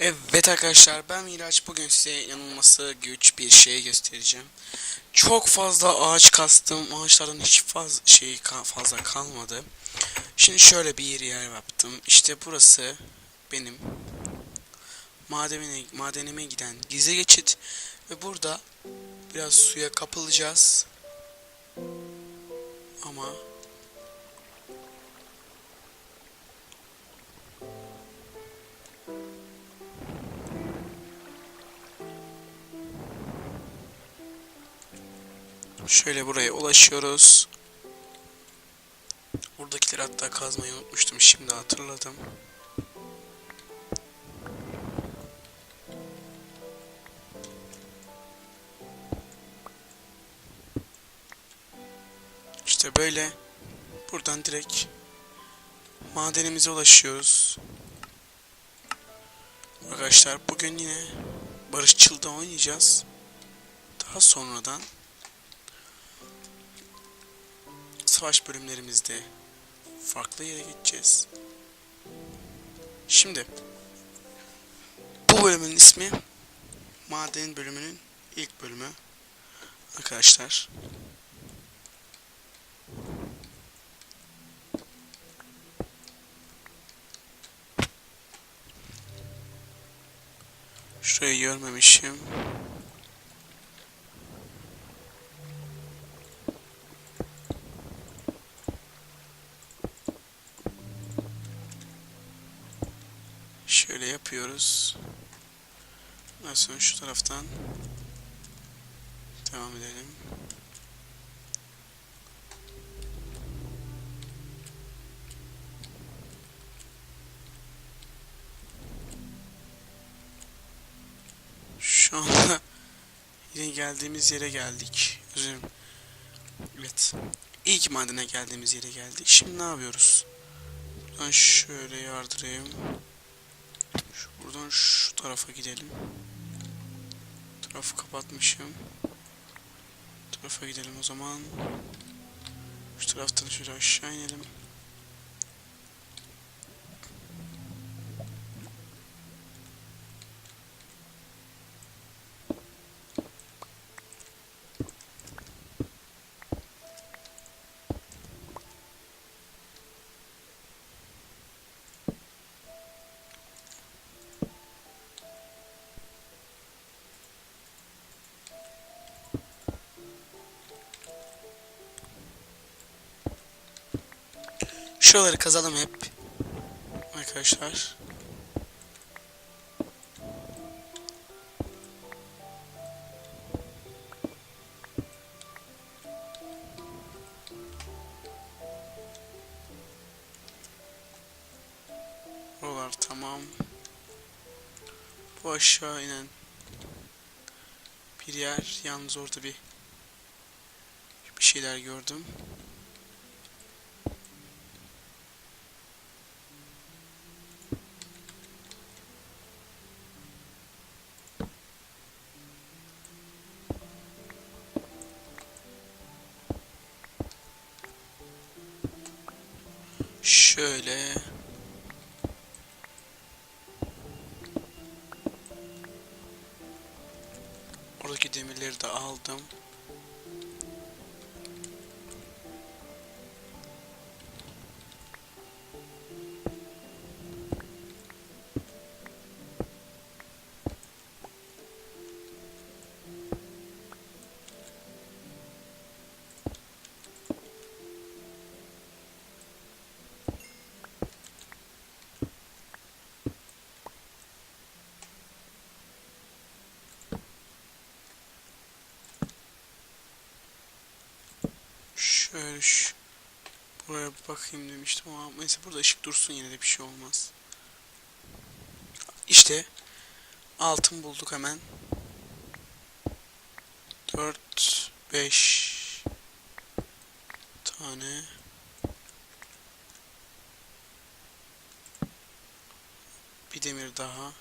Evet arkadaşlar ben Miraç bugün size inanılması güç bir şey göstereceğim. Çok fazla ağaç kastım. Ağaçların hiç fazla şey fazla kalmadı. Şimdi şöyle bir yer yaptım. İşte burası benim madenime, madenime giden gizli geçit ve burada biraz suya kapılacağız. Ama Şöyle buraya ulaşıyoruz. Buradakileri hatta kazmayı unutmuştum. Şimdi hatırladım. İşte böyle buradan direkt madenimize ulaşıyoruz. Arkadaşlar bugün yine barışçılda oynayacağız. Daha sonradan savaş bölümlerimizde farklı yere gideceğiz. Şimdi bu bölümün ismi maden bölümünün ilk bölümü arkadaşlar. Şurayı görmemişim. Şöyle yapıyoruz. Ondan sonra şu taraftan devam edelim. Şu anda yine geldiğimiz yere geldik. Özür. Evet. İlk madene geldiğimiz yere geldik. Şimdi ne yapıyoruz? Buradan şöyle yardırayım. Buradan şu tarafa gidelim. Tarafı kapatmışım. Tarafa gidelim o zaman. Şu taraftan şöyle aşağı inelim. Şuraları kazalım hep. Arkadaşlar. Buralar tamam. Bu aşağı inen bir yer. Yalnız orada bir bir şeyler gördüm. Şöyle. Oradaki demirleri de aldım. Şöyle şu buraya bakayım demiştim ama neyse burada ışık dursun yine de bir şey olmaz. İşte altın bulduk hemen. 4 5 tane bir demir daha.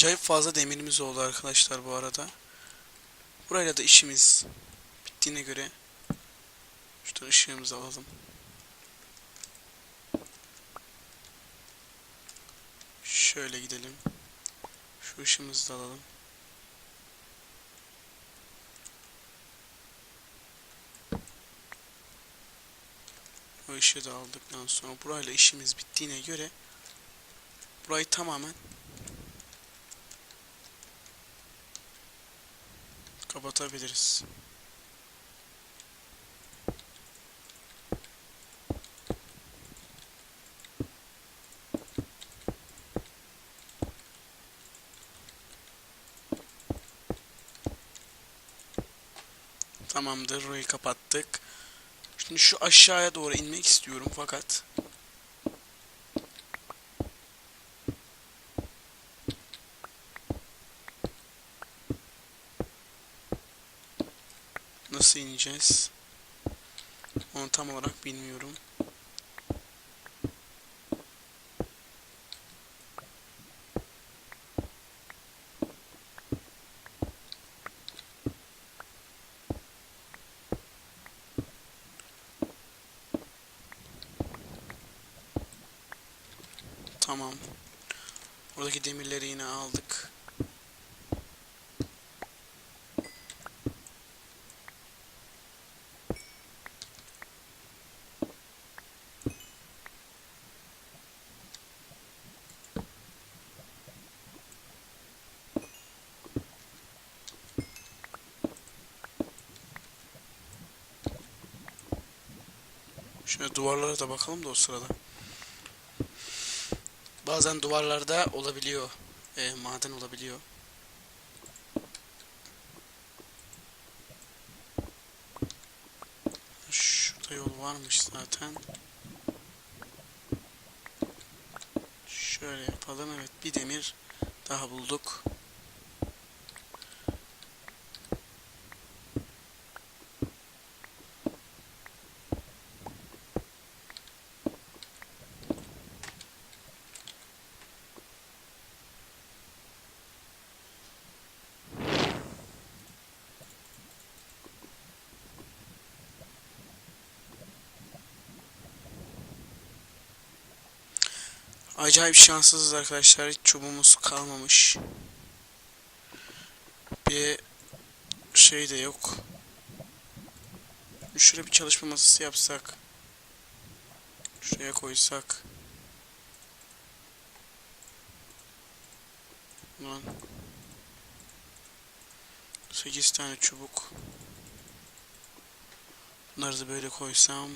Acayip fazla demirimiz oldu arkadaşlar bu arada. Burayla da işimiz bittiğine göre şuradan ışığımızı alalım. Şöyle gidelim. Şu ışığımızı da alalım. O ışığı da aldıktan sonra burayla işimiz bittiğine göre burayı tamamen kapatabiliriz. Tamamdır. Burayı kapattık. Şimdi şu aşağıya doğru inmek istiyorum fakat nasıl? Onu tam olarak bilmiyorum. Tamam. Oradaki demirleri yine aldık. Şöyle duvarlara da bakalım da o sırada. Bazen duvarlarda olabiliyor. e, maden olabiliyor. Şurada yol varmış zaten. Şöyle yapalım. Evet bir demir daha bulduk. Acayip şanssızız arkadaşlar. Hiç çubuğumuz kalmamış. Bir şey de yok. Şuraya bir çalışma masası yapsak. Şuraya koysak. Lan. 8 tane çubuk. Bunları da böyle koysam.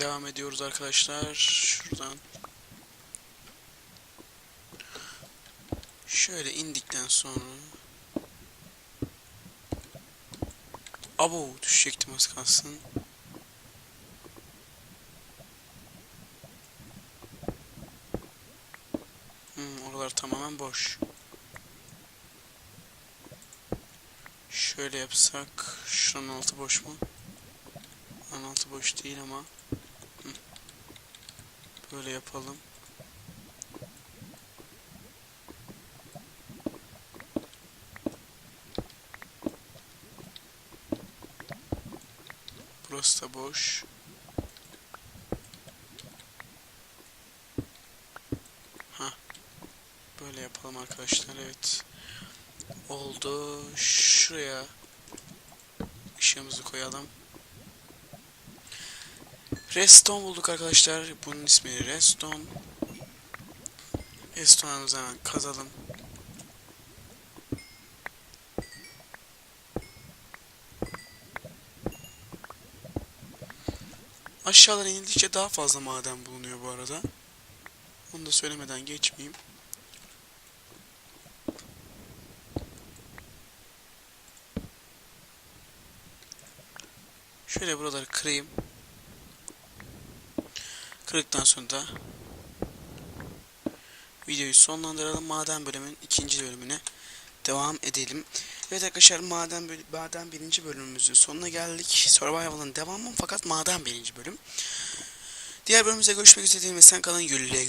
Devam ediyoruz arkadaşlar. Şuradan. Şöyle indikten sonra. Abo düşecektim az kalsın. Hmm, oralar tamamen boş. Şöyle yapsak. Şuranın altı boş mu? Şuranın altı boş değil ama. Böyle yapalım. Burası da boş. Ha. Böyle yapalım arkadaşlar. Evet. Oldu. Şuraya ışığımızı koyalım. Redstone bulduk arkadaşlar. Bunun ismi Redstone. Redstone'ımızı hemen kazalım. Aşağılara inildikçe daha fazla maden bulunuyor bu arada. Onu da söylemeden geçmeyeyim. Şöyle buraları kırayım. Kırdıktan sonra da videoyu sonlandıralım. Maden bölümün ikinci bölümüne devam edelim. Evet arkadaşlar maden, maden birinci bölümümüzün sonuna geldik. Survival'ın devamı fakat maden birinci bölüm. Diğer bölümümüzde görüşmek üzere sen kalın gülle.